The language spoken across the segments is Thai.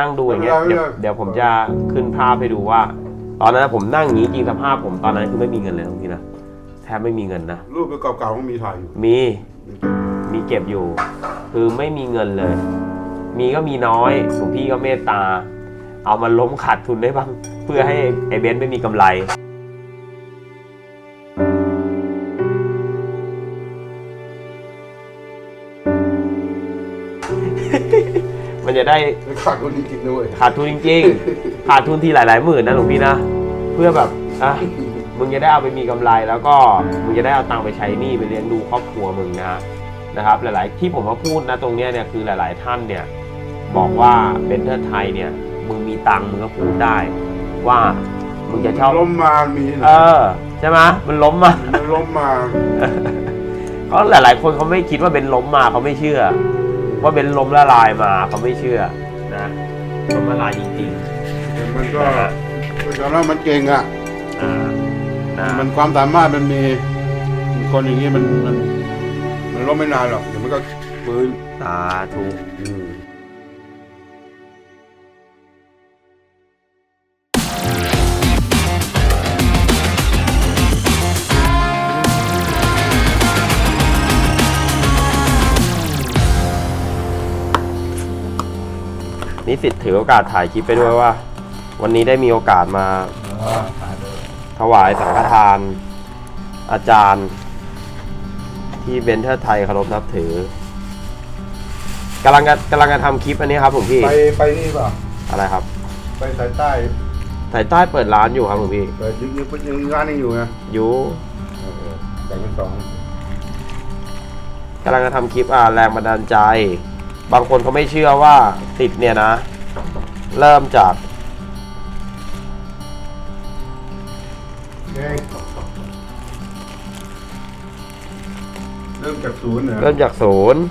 นั่งดูอย่างเงี้ยไม่เดี๋ยวเป็นไรเดี๋ยวผมจะขึ้นภาพให้ดูว่า ตอนนั้นผมนั่งอย่างนี้จริงสภาพผมตอนนั้นคือไม่มีเงินเลยทั้งทีนะแทบไม่มีเงินนะรูปเก่าๆก็มีถ่ายอยู่มีมีเก็บอยู่ คือไม่มีเงินเลย มีก็มีน้อยหลวงพี่ก็เมตตา เอามาล้มขาดทุนได้บ้าง เพื่อให้ไอ้เบนซ์ไม่มีกำไร มันจะได้ไม่ขาดคนจริงๆด้วยขาดทุนจริง ๆ ขาดทุนทีหลายๆหมื่นนะหลวงพี่นะ เพื่อแบบอะมึงจะได้เอาไปมีกำไรแล้วก็มึงจะได้เอาตังค์ไปใช้หนี้ไปเลี้ยงดูครอบครัวมึงนะนะครับ หลายๆที่ผมมาพูดนะตรงเนี้ยเนี่ยคือหลาย ๆ ท่านเนี่ยบอกว่าเบนเทอร์ไทยเนี่ยมึงมีตังค์มึงก็พูดได้ ว่ามึงจะเช่าล้มมามีเออใช่ไหมมันล้มมามันล้มมาเขาหลาย ๆ คนเขาไม่คิดว่าเบนล้มมาเขาไม่เชื่อ ว่าเบนล้มละลายมาเขาไม่เชื่อนะล้มละลายจริงแต่มันๆก็นะฮะคือตอนนั้นมันเก่งอะอ่านะมันความสามารถมันมีคนอย่างนี้มันมันมันล้มไม่นานหรอกเดี๋ยวมันก็ฟื้นสาธุ นิสิตถือโอกาสถ่ายคลิปไปด้วยว่า วันนี้ได้มีโอกาสมาถวายสังฆทาน อาจารย์ ที่เบนเทอร์ไทยเคารพนับถือกำลังจะกำลังจะทำคลิปอันนี้ครับผมพี่ไปไปนี่เปล่ะอะไรครับไปสายใต้สายใต้เปิดร้านอยู่ครับผมพี่ เปิดยังยังยังร้านนี้อยู่นะอยู่เออเออแบ่งเป็นสองกำลังจะทำคลิปอ่าแรงบันดาลใจ บางคนเขาไม่เชื่อว่าติดเนี่ยนะ เริ่มจากเอ๊ะเริ่มจากศูนย์เหรอเริ่มจากศูนย์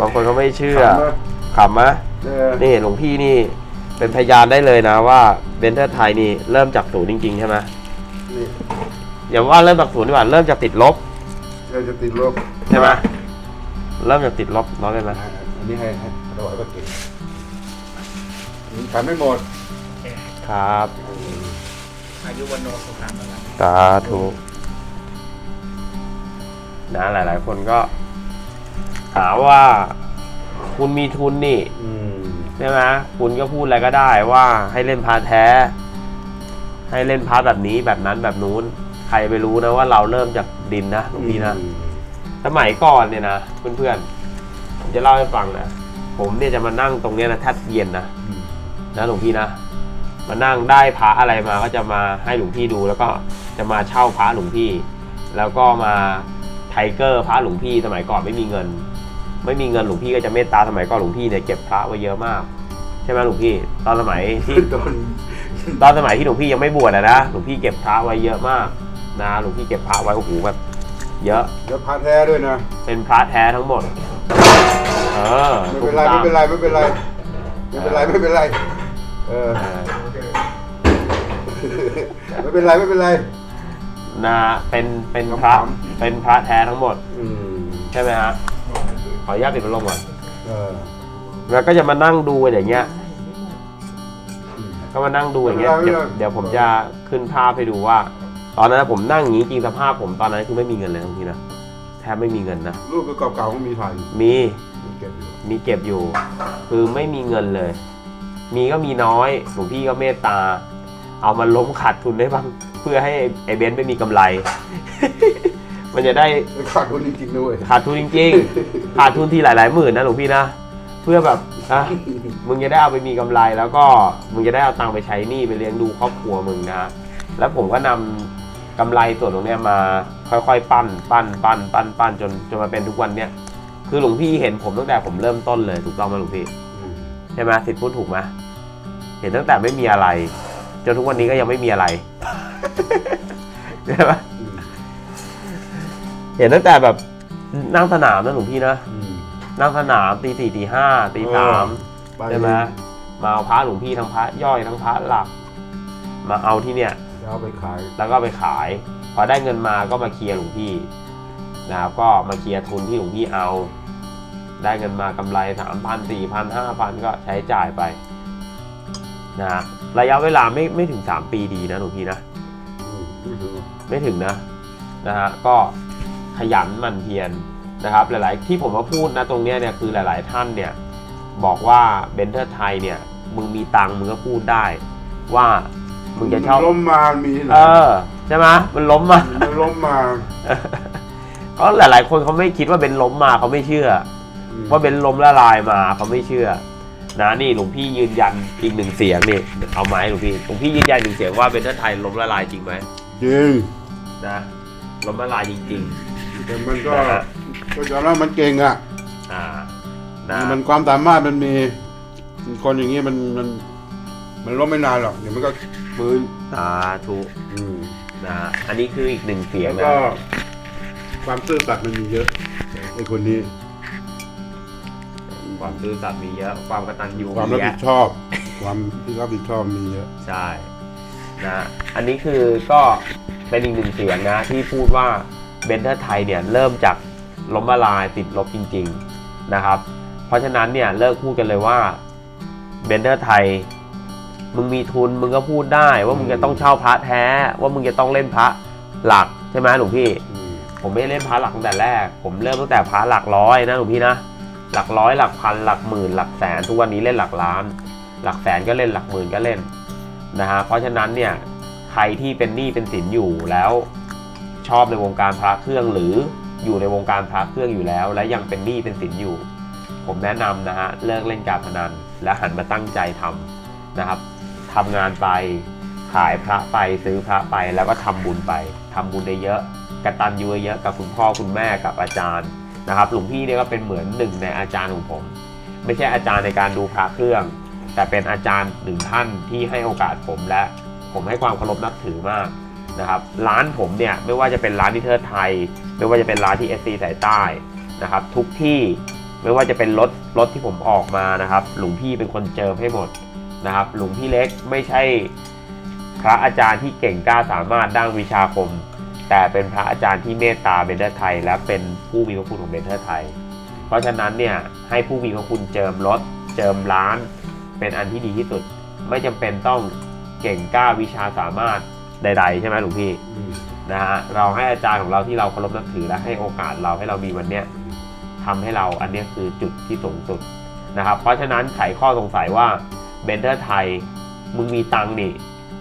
บางคนเขาไม่เชื่อถามว่าขำไหมเออนี่หลวงพี่นี่เป็นพยานได้เลยนะว่าเบนเทอร์ไทยนี่เริ่มจากศูนย์จริง ๆ ใช่ไหมนี่อย่าว่าเริ่มจากศูนย์ดีกว่าเริ่มจากติดลบเราจะติดลบใช่ไหม เริ่มจากติดลบน้อยไปไหมอ่าอันนี้ให้ให้ถวายก็เก่งขายไม่หมดครับ อายุวันโนสุขังพลังสาธุนะหลาย ๆ คนก็หาว่า คุณมีทุนนี่อืมใช่ไหมคุณก็พูดอะไรก็ได้ว่าให้เล่นพาร์ทแท้ ให้เล่นพาร์ทแบบนี้แบบนั้นแบบนู้น ใครไปรู้นะว่าเราเริ่มจากดินนะหลวงพี่นะ สมัยก่อนเนี่ยนะเพื่อนๆผมจะเล่าให้ฟังนะผมเนี่ยจะมานั่งตรงเนี้ยนะแทบเย็นนะอืมนะหลวงพี่นะมานั่งได้พระอะไรมาก็จะมาให้หลวงพี่ดู แล้วก็จะมาเช่าพระหลวงพี่ แล้วก็มาไทเกอร์พระหลวงพี่สมัยก่อนไม่มีเงิน ไม่มีเงินหลวงพี่ก็จะเมตตาสมัยก่อนหลวงพี่เนี่ยเก็บพระไว้เยอะมากใช่ไหมหลวงพี่ ตอนสมัยที่โดนตอนสมัยที่หลวงพี่ยังไม่บวชอะนะหลวงพี่เก็บพระไว้เยอะมากนะหลวงพี่เก็บพระไว้โอ้โหแบบ เยอะ เดี๋ยวพาแท้ด้วยนะ เป็นพระแท้ทั้งหมด เออไม่เป็นไรไม่เป็นไรไม่เป็นไรไม่เป็นไรไม่เป็นไร เออเออไม่เป็นไรไม่เป็นไร นะเป็นเป็นพระขำ เป็นพระแท้ทั้งหมด อืมใช่ไหมฮะ ขออนุญาตติดพัดลมก่อน เออแล้วก็จะมานั่งดูกันอย่างเงี้ย ก็มานั่งดูอย่างเงี้ยไม่เป็นเดี๋ยวไรเดี๋ยวผมจะขึ้นภาพให้ดูว่า ตอนนั้นผมนั่งอย่างนี้จริงสภาพผมตอนนั้นคือไม่มีเงินเลยทั้งทีนะแทบไม่มีเงินนะรูปเก่าๆก็มีถ่ายอยู่มีมีเก็บอยู่มีเก็บอยู่ คือไม่มีเงินเลย มีก็มีน้อยหลวงพี่ก็เมตตา เอามาล้มขาดทุนได้บ้างเพื่อให้ไอ้เบนซ์ไม่มีกำไร มันจะได้ไม่ขาดคนจริงๆด้วยขาดทุนจริง ๆ ขาดทุนทีหลายๆหมื่นนะหลวงพี่นะเพื่อแบบอะมึงจะได้เอาไปมีกำไรแล้วก็มึงจะได้เอาตังค์ไปใช้หนี้ไปเลี้ยงดูครอบครัวมึงนะแล้วผมก็นำ กำไรส่วนตรงเนี้ยมาค่อยๆ ปั้น ปั้น ปั้น ปั้น ปั้นจนจนมาเป็นทุกวันเนี้ยคือหลวงพี่เห็นผมตั้งแต่ผมเริ่มต้นเลยถูกต้องไหมหลวงพี่อืมใช่ไหมสิทธิ์พูดถูกไหมเห็นตั้งแต่ไม่มีอะไร จนทุกวันนี้ก็ยังไม่มีอะไรใช่ไหมอืมเห็นตั้งแต่แบบนั่งสนามนะหลวงพี่นะอืมนั่งสนามตีสี่ตีห้าตีสามไปใช่ไหมมาเอาพระหลวงพี่ทั้งพระย่อยทั้งพระหลัก มาเอาที่เนี่ย จะเอาไปขายแล้วก็ไปขาย พอได้เงินมาก็มาเคลียร์หลวงพี่นะครับก็มาเคลียร์ทุนที่หลวงพี่เอา ได้เงินมากำไรสามพันสี่พันห้าพันก็ใช้จ่ายไปนะฮะระยะเวลาไม่ไม่ถึงสามปีดีนะหลวงพี่นะอืมไม่ถึงหรอกไม่ถึงนะนะฮะก็ขยันหมั่นเพียรนะครับ หลาย ๆ ที่ผมมาพูดนะตรงเนี้ยเนี่ยคือหลาย ๆ ท่านเนี่ยบอกว่าเบนเทอร์ไทยเนี่ยมึงมีตังค์มึงก็พูดได้ว่า มึงจะเช่าล้มมามีเหรเออใช่ไหมมันล้มมา มันล้มมาก็หลาย ๆ คนเขาไม่คิดว่าเป็นล้มมาเขาไม่เชื่อ ว่าเป็นลมละลายมาเขาไม่เชื่อ นะนี่หลวงพี่ยืนยันอีกหนึ่งเสียงนี่เอาไหมหลวงพี่หลวงพี่ยืนยันหนึ่งเสียงว่าเบนเทอร์ไทยล้มละลายจริงไหมจริงนะล้มละลายจริง แต่มันก็นะฮะ ก็ยอมรับมันเก่งอะ ๆอ่านะมันความสามารถมันมีคนอย่างนี้มันมัน มันล้มไม่นานหรอกเดี๋ยวมันก็ ฟื้นสาธุอืมนะอันนี้คืออีกหนึ่งเสียงแล้วนะก็ ความซื่อสัตย์มันมีเยอะไอ้คนนี้ความซื่อสัตย์มีเยอะ ความกตัญญูความรับเยผิอะดชอบ ความที่รับผิดชอบมีเยอะ ใช่นะ อันนี้คือก็เป็นอีกหนึ่งเสียงนะ ที่พูดว่าเบนเทอร์ไทยเนี่ยเริ่มจากล้มละลายติดลบจริง ๆนะครับ เพราะฉะนั้นเนี่ยเลิกพูดกันเลยว่าเบนเทอร์ไทย มึงมีทุนมึงก็พูดได้ว่ามึงจะต้องเช่าพระแท้ ว่ามึงจะต้องเล่นพระหลักใช่ไหมหลวงพี่อืมผมไม่ได้เล่นพระหลักตั้งแต่แรก ผมเริ่มตั้งแต่พระหลักร้อยนะหลวงพี่นะหลักร้อยหลักพันหลักหมื่นหลักแสนทุกวันนี้เล่นหลักล้าน หลักแสนก็เล่นหลักหมื่นก็เล่นนะฮะเพราะฉะนั้นเนี่ยใครที่เป็นหนี้เป็นสินอยู่แล้วชอบในวงการพระเครื่องหรืออยู่ในวงการพระเครื่องอยู่แล้ว และยังเป็นหนี้เป็นสินอยู่ ผมแนะนำนะฮะเลิกเล่นการพนันและหันมาตั้งใจทำนะครับ ทำงานไป ขายพระไปซื้อพระไปแล้วก็ทำบุญไปทำบุญได้เยอะกระตัญญูเยอะกับคุณพ่อคุณแม่กับอาจารย์นะครับหลวงพี่เนี่ยก็เป็นเหมือนหนึ่งในอาจารย์ของผม ไม่ใช่อาจารย์ในการดูพระเครื่อง แต่เป็นอาจารย์หนึ่งท่านที่ให้โอกาสผมและผมให้ความเคารพนับถือมากนะครับร้านผมเนี่ยไม่ว่าจะเป็นร้านที่เทิดไทย ไม่ว่าจะเป็นร้านที่เอสซีสายใต้นะครับ ทุกที่ไม่ว่าจะเป็นรถรถที่ผมออกมานะครับ หลวงพี่เป็นคนเจิมให้หมด นะครับหลวงพี่เล็กไม่ใช่พระอาจารย์ที่เก่งกล้าสามารถด้านวิชาคม แต่เป็นพระอาจารย์ที่เมตตาเบนเทอร์ไทย และเป็นผู้มีพระคุณของเบนเทอร์ไทย เพราะฉะนั้นเนี่ยให้ผู้มีพระคุณเจิมรถเจิมร้าน เป็นอันที่ดีที่สุด ไม่จำเป็นต้องเก่งกล้าวิชาสามารถใด ๆ ใช่ไหมหลวงพี่อืมนะฮะเราให้อาจารย์ของเราที่เราเคารพนับถือและให้โอกาสเราให้เรามีวันเนี้ยทำให้เราอันเนี้ยคือจุดที่สูงสุดนะครับ เพราะฉะนั้นไขข้อสงสัยว่า เบนเทอร์ไทย มึงมีตังค์นี่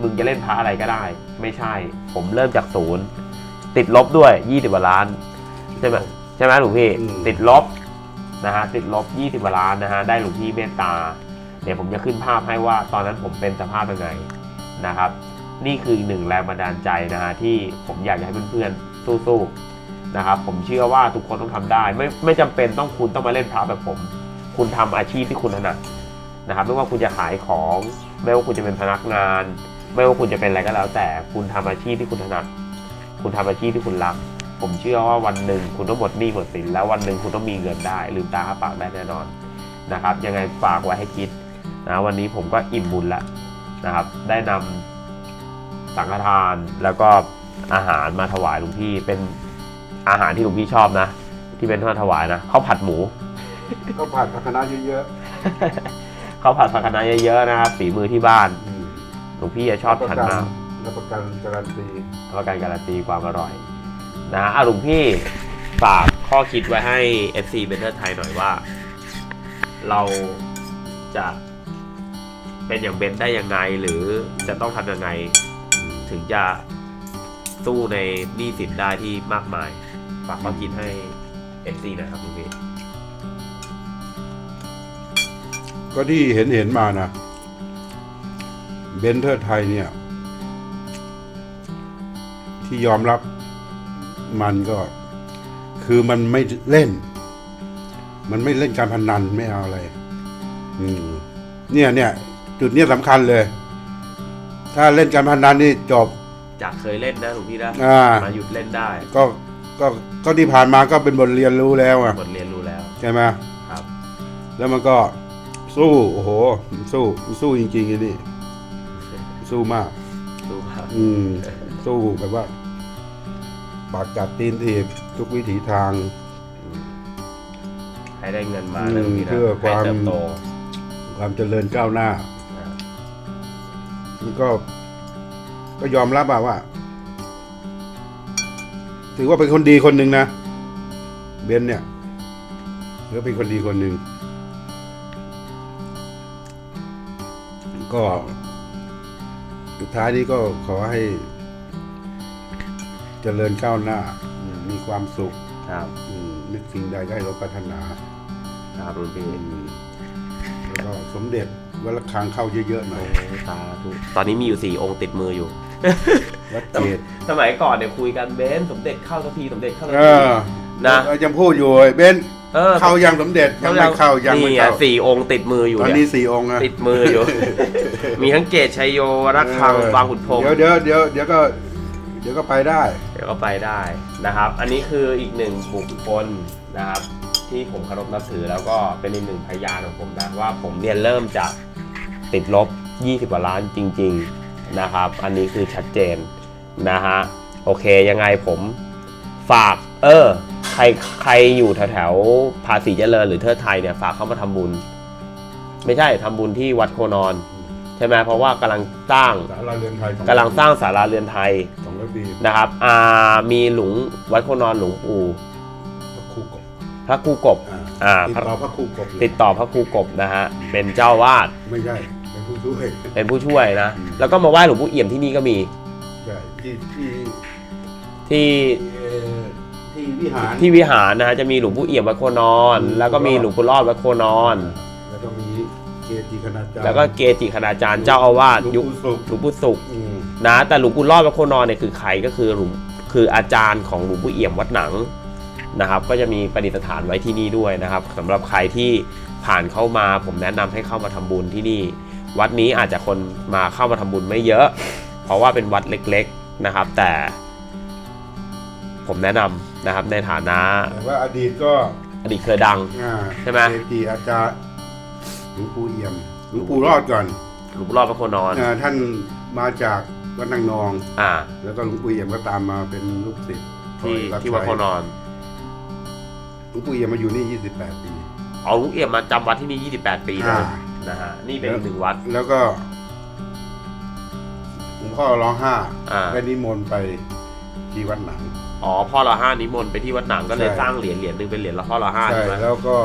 มึงจะเล่นพระอะไรก็ได้ ไม่ใช่ ผมเริ่มจากศูนย์ติดลบด้วย20กว่าล้าน ใช่ไหมใช่ไหมหลวงพี่ ติดลบนะฮะติดลบ20กว่าล้านนะฮะได้หลวงพี่เมตตา เดี๋ยวผมจะขึ้นภาพให้ว่าตอนนั้นผมเป็นสภาพยังไงนะครับ นี่คืออีกหนึ่งแรงบันดาลใจนะฮะที่ผมอยากจะให้เพื่อนๆสู้ๆนะครับผมเชื่อว่าทุกคนต้องทำได้ ไม่ไม่จำเป็นต้องคุณต้องมาเล่นพระแบบผม คุณทำอาชีพที่คุณถนัด นะครับไม่ว่าคุณจะขายของ ไม่ว่าคุณจะเป็นพนักงาน ไม่ว่าคุณจะเป็นอะไรก็แล้ว แต่คุณทำอาชีพที่คุณถนัดคุณทำอาชีพที่คุณรัก ผมเชื่อว่าวันหนึ่งคุณต้องหมดหนี้หมดสินแล้ววันหนึ่งคุณต้องมีเงินได้ลืมตาอ้าปากได้แน่นอนนะครับยังไงฝากไว้ให้คิดนะวันนี้ผมก็อิ่มบุญแล้วนะครับ ได้นำสังฆทานแล้วก็อาหารมาถวายหลวงพี่เป็นอาหารที่หลวงพี่ชอบนะ ที่เป็นทอดถวายนะข้าวผัดหมูก็ผัดผักคะน้าเยอะ ข้าวผัดผักคะน้าเยอะๆนะครับฝีมือที่บ้านๆอืมหลวงพี่จะชอบทานมากรับประกันการันตีแล้วการการันตีความอร่อยนะฮะอะหลวงพี่ฝากข้อคิดไว้ให้ FC Better ไทยหน่อยว่า เราจะเป็นอย่างเบนได้ยังไงหรือจะต้องทำยังไง ถึงจะสู้ในหนี้สินได้ที่มากมาย ฝากข้อคิดให้ FC หนะครับหลวงพี่ ก็ที่เห็นเห็นมานะเบนเทอร์ไทยเนี่ย ที่ยอมรับมันก็ คือมันไม่เล่น มันไม่เล่นการพนันไม่เอาอะไร อืม เนี่ยเนี่ยจุดเนี้ยสำคัญเลย ถ้าเล่นการพนันนี่จบ จากเคยเล่นนะหลวงพี่นะอ่า มาหยุดเล่นได้ก็ก็ก็ที่ผ่านมาก็เป็นบทเรียนรู้แล้วอะบทเรียนรู้แล้วใช่ไหมครับ แล้วมันก็ สู้โอ้โห สู้สู้จริงๆไอ้นี่สู้มาก สู้ครับอืมสู้แบบว่า ปากกัดตีนถีบทุกวิถีทาง ให้ได้เงินมาอืมนะหลวงพี่นะเพื่อความให้เติบโตความเจริญก้าวหน้าอ่ามันก็ ก็ยอมรับอะว่า ถือว่าเป็นคนดีคนหนึ่งนะเบนเนี่ยถือว่าเป็นคนดีคนหนึ่ง ก็สุดท้ายนี้ก็ขอให้เจริญก้าวหน้าอืมมีความสุขครับอืมนึกสิ่งใดก็ให้เราปรารถนาครับหลวงพี่อืมแล้วก็สมเด็จวัดระฆังเข้าเยอะๆหน่โอ้อยสาธุตอนนี้มีอยู่สี่องค์ติดมืออยู่ วัดเกตสมัยก่อนเนี่ยคุยกันเบนสมเด็จเข้าสักทีสมเด็จเข้าสักเอทีอนะ เรายังพูดอยู่เบน เออเข้ายังสมเด็จยังไม่เข้ายังไม่นี่เข้าอะสี่องค์ติดมืออยู่ตอนเนี่นี้ยสี่องค์อะติดมืออยู่ มีทั้งเกตชัยโยรักคังเออบางขุนพรหม เดี๋ยวเดี๋ยวเดี๋ยวเดี๋ยวก็ เดี๋ยวก็ไปได้ เดี๋ยวก็ไปได้นะครับ อันนี้คืออีกหนึ่งบุคคลนะครับ ที่ผมเคารพนับถือแล้วก็เป็นอีกหนึ่งพยานของผมนะว่าผมเนี่ยเริ่มจากติดลบ 20กว่าล้านจริง ๆนะครับ อันนี้คือชัดเจนนะฮะโอเคยังไงผมฝากเออ ใครใครอยู่แถวแถวๆภาษีเจริญหรือเทิดไทยเนี่ยฝากเข้ามาทำบุญ ไม่ใช่ทำบุญที่วัดโคนอน ใช่ไหมเพราะว่ากำลังสร้างสาราเรือนไทยกำลังสร้างศาลาเรือนไทยสองร้อยปีนะครับอ่ามีหลวงวัดโคนอนหลวงปู่พระครูกบพระครูกบอ่าอ่าติดต่อพระครูกบเลยติดต่อพระครูกบนะฮะเป็นเจ้าวาดไม่ใช่เป็นผู้ช่วยเป็นผู้ช่วยนะอืมแล้วก็มาไหว้หลวงปู่เอี่ยมที่นี่ก็มีใช่ที่ที่ที่เอ่อ ที่วิหาร ที่วิหารนะฮะจะมีหลวงปู่เอี่ยมวัดโคนอน แล้วก็มีหลวงปู่รอดวัดโคนอน แล้วก็มีเกจิคณาจารย์แล้วก็เกจิคณาจารย์เจ้าอาวาสหลวงยุคปู่ศุกร์หลวงปู่สุขอืมนะแต่หลวงปู่รอดวัดโคนอนเนี่ยคือใครก็คือหลวงคืออาจารย์ของหลวงปู่เอี่ยมวัดหนังนะครับ ก็จะมีประดิษฐานไว้ที่นี่ด้วยนะครับสำหรับใครที่ผ่านเข้ามาผมแนะนำให้เข้ามาทำบุญที่นี่ วัดนี้อาจจะคนมาเข้ามาทำบุญไม่เยอะ เพราะว่าเป็นวัดเล็กๆนะครับ แต่ ผมแนะนำนะครับในฐานะแต่ว่าอดีตก็อดีตเคยดัง อ่าใช่ไหม เกจิอาจารย์หลวงปู่เอี่ยมหลวงปู่รอดก่อนหลวงปู่รอดพระโคนอนอ่าท่านมาจากวัดนางนอง อ่า แล้วก็หลวงปู่เอี่ยมก็ตามมาเป็นลูกศิษย์ที่คอยรับที่วัดโคนอนหลวงปู่เอี่ยมมาอยู่นี่ 28 ปี เอาลุงเอี่ยมมาจำวัดที่นี่ 28 ปีเลยอ่า นะฮะนี่เป็นอีกหนึ่งวัด แล้วก็หลวงพ่อร้องห้าอ่า ได้นิมนต์ไปที่วัดหนัง อ๋อพ่อละห้านิมนต์ไปที่วัดหนังก็เลยใช่ สร้างเหรียญเหรียญหนึ่งเป็นเหรียญละพ่อละห้าใช่ใช่ไหมแล้วก็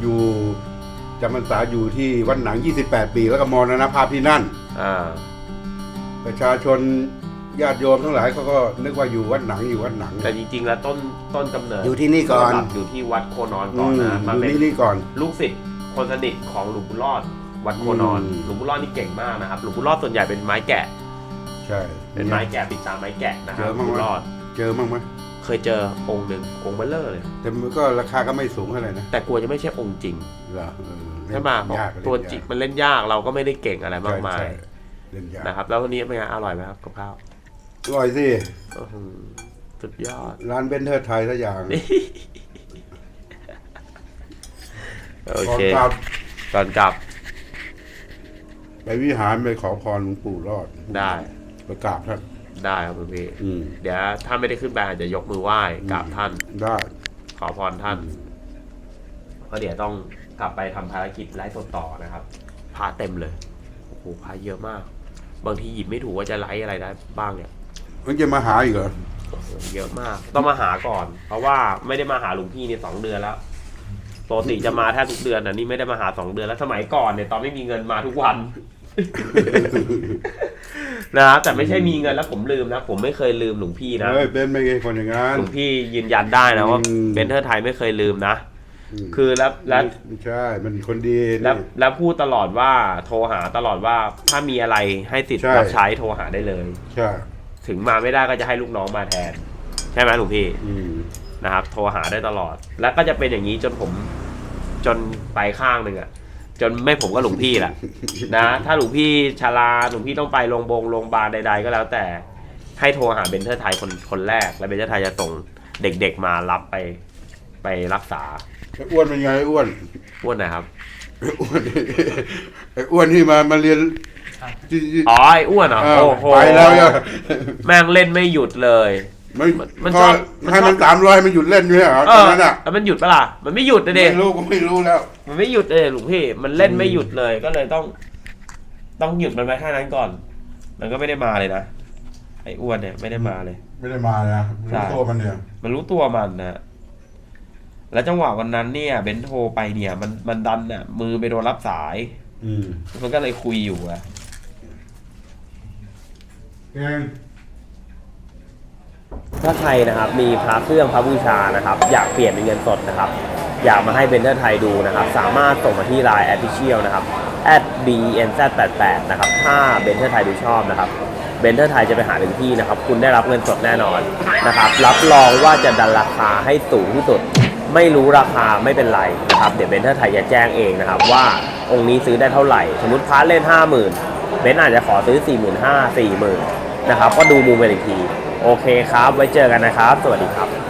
อยู่จำพรรษาอยู่ที่วัดหนัง 28 ปี แล้วก็มรณภาพที่นั่น อ่าประชาชนญาติโยมทั้งหลายเขาก็นึกว่าอยู่วัดหนังอยู่วัดหนัง แต่จริงๆแล้วต้นต้นกำเนิดอยู่ที่นี่ก่อนอยู่ที่วัดโคนอนอืก่อนมนะอมายู่เป็นนี่นี่ก่อน ลูกศิษย์คนสนิทของหลวงปู่รอด วัดโคนอนอืม หลวงปู่รอดนี่เก่งมากนะครับหลวงปู่รอดส่วนใหญ่เป็นไม้แกะ ใช่ เป็นไม้แกะปิดตาไม้แกะนะคเจรับอหลวมั้งงปู่ไหมรอด เจอมั้งไหมเคยเจอองค์หนึ่งองค์เบลเลอร์เลย แต่มันก็ราคาก็ไม่สูงเท่าไหร่นะแต่กลัวจะไม่ใช่องค์จริงเหรอเออเล่นใช่ไหมเพราะยากตัวเล่นยากจริงมันเล่นยากเราก็ไม่ได้เก่งอะไรมากมายใช่ใช่เล่นยากนะครับ แล้ววันนี้เป็นไงอร่อยไหมครับกับข้าวอร่อยสิ อื้อหือสุดยอด ร้านเบนเทอร์ไทยสักอย่างโอก่อนเคกลับก่อนกลับไปวิหารไปขอพรหลวงปู่รอดได้ ไปกราบท่าน ได้ครับคุณพี่อืม เดี๋ยวถ้าไม่ได้ขึ้นไปอาจจะยกมือไหว้กราบท่าน ได้ ขอพรท่านเพราะเดี๋ยวต้องกลับไปทำภารกิจไลฟ์สดต่อนะครับพระเต็มเลยโอ้โหพระเยอะมาก บางทีหยิบไม่ถูกว่าจะไลฟ์อะไรได้บ้างเนี่ยมันจะมาหาอีกเหรอโอ้โหเยอะมาก ต้องมาหาก่อน เพราะว่าไม่ได้มาหาหลวงพี่เนี่ยสองเดือนแล้วปกติจะมาแทบทุกเดือนอะนี่ไม่ได้มาหาสองเดือนแล้วสมัยก่อนเนี่ยตอนไม่มีเงินมาทุกวัน นะแต่ไม่ใช่มีเงินแล้วผมลืมนะ ผมไม่เคยลืมหลวงพี่นะเฮ้ยเบนไม่ใช่คนอย่างนั้น หลวงพี่ยืนยันได้นะว่าอืม เบนเทอร์ไทยไม่เคยลืมนะมคือแล้วแล้วไม่ใช่ มันคนดีแล้วนี่แล้วพูดตลอดว่าโทรหาตลอดว่าถ้ามีอะไรให้ติดใช่ รับใช้โทรหาได้เลย ใช่ถึงมาไม่ได้ก็จะให้ลูกน้องมาแทน ใช่ไหมหลวงพี่ อืมนะครับโทรหาได้ตลอด แล้วก็จะเป็นอย่างนี้จนผมจนไปข้างหนึ่งอะ จนไม่ผมก็หลวงพี่แหละนะ ถ้าหลวงพี่ชาลาหลวงพี่ต้องไปโรงพยาบาลโรงพยาบาลใด ๆ ก็แล้วแต่ให้โทรหาเบนเทอร์ไทยคนคนแรก แล้วเบนเทอร์ไทยจะส่งเด็กๆมารับไปไปรักษาไอ้อ้วนเป็นไงไอ้อ้วนอ้วนนะครับไอ้อ้วนไอ้อ้วนที่มามาเรียนที่ที่อ๋อไอ้อ้วนเหรอเออโอ้โหไปแล้วเนี่ย แม่งเล่นไม่หยุดเลย ไม่มันมันก็ชอบมันชอบ ให้มันสามร้อยมันหยุดเล่นด้วยเหรอเอตอนอนั้นอะแล้วมันหยุดปะล่ะมันไม่หยุดนะเด็ ไม่รู้ก็ไม่รู้แล้ว มันไม่หยุดเลยหลวงพี่ มันเล่นไม่หยุดเลยก็เลยต้อง ต้องหยุดมันไว้แค่นั้นก่อน มันก็ไม่ได้มาเลยนะไอ้อ้วนเนี่ยไม่ได้มาเลย ไม่ได้มาเลยนะใช่รู้ตัวมันเนี่ยมันรู้ตัวมันนะแล้วจังหวะวันนั้นเนี่ยเบนโทรไปเนี่ย มันมันดันน่ะ มือไปโดนรับสาย อืมมันก็เลยคุยอยู่อะเก่ง ถ้าใครนะครับมีพระเครื่องพระบูชานะครับ อยากเปลี่ยนเป็นเงินสดนะครับ อยากมาให้เบนเทอร์ไทยดูนะครับ สามารถส่งมาที่ Line Official นะครับ @bnz88 นะครับ ถ้าเบนเทอร์ไทยดูชอบนะครับเบนเทอร์ไทยจะไปหาถึงที่นะครับ คุณได้รับเงินสดแน่นอนนะครับ รับรองว่าจะดันราคาให้สูงที่สุด ไม่รู้ราคาไม่เป็นไรนะครับ เดี๋ยวเบนเทอร์ไทยจะแจ้งเองนะครับ ว่าองค์นี้ซื้อได้เท่าไหร่ สมมติพาร์ทเล่น 50,000 เบนอาจจะขอซื้อ 45,000 40,000นะครับ ก็ดูมุมไปอีกที โอเคครับ ไว้เจอกันนะครับ สวัสดีครับ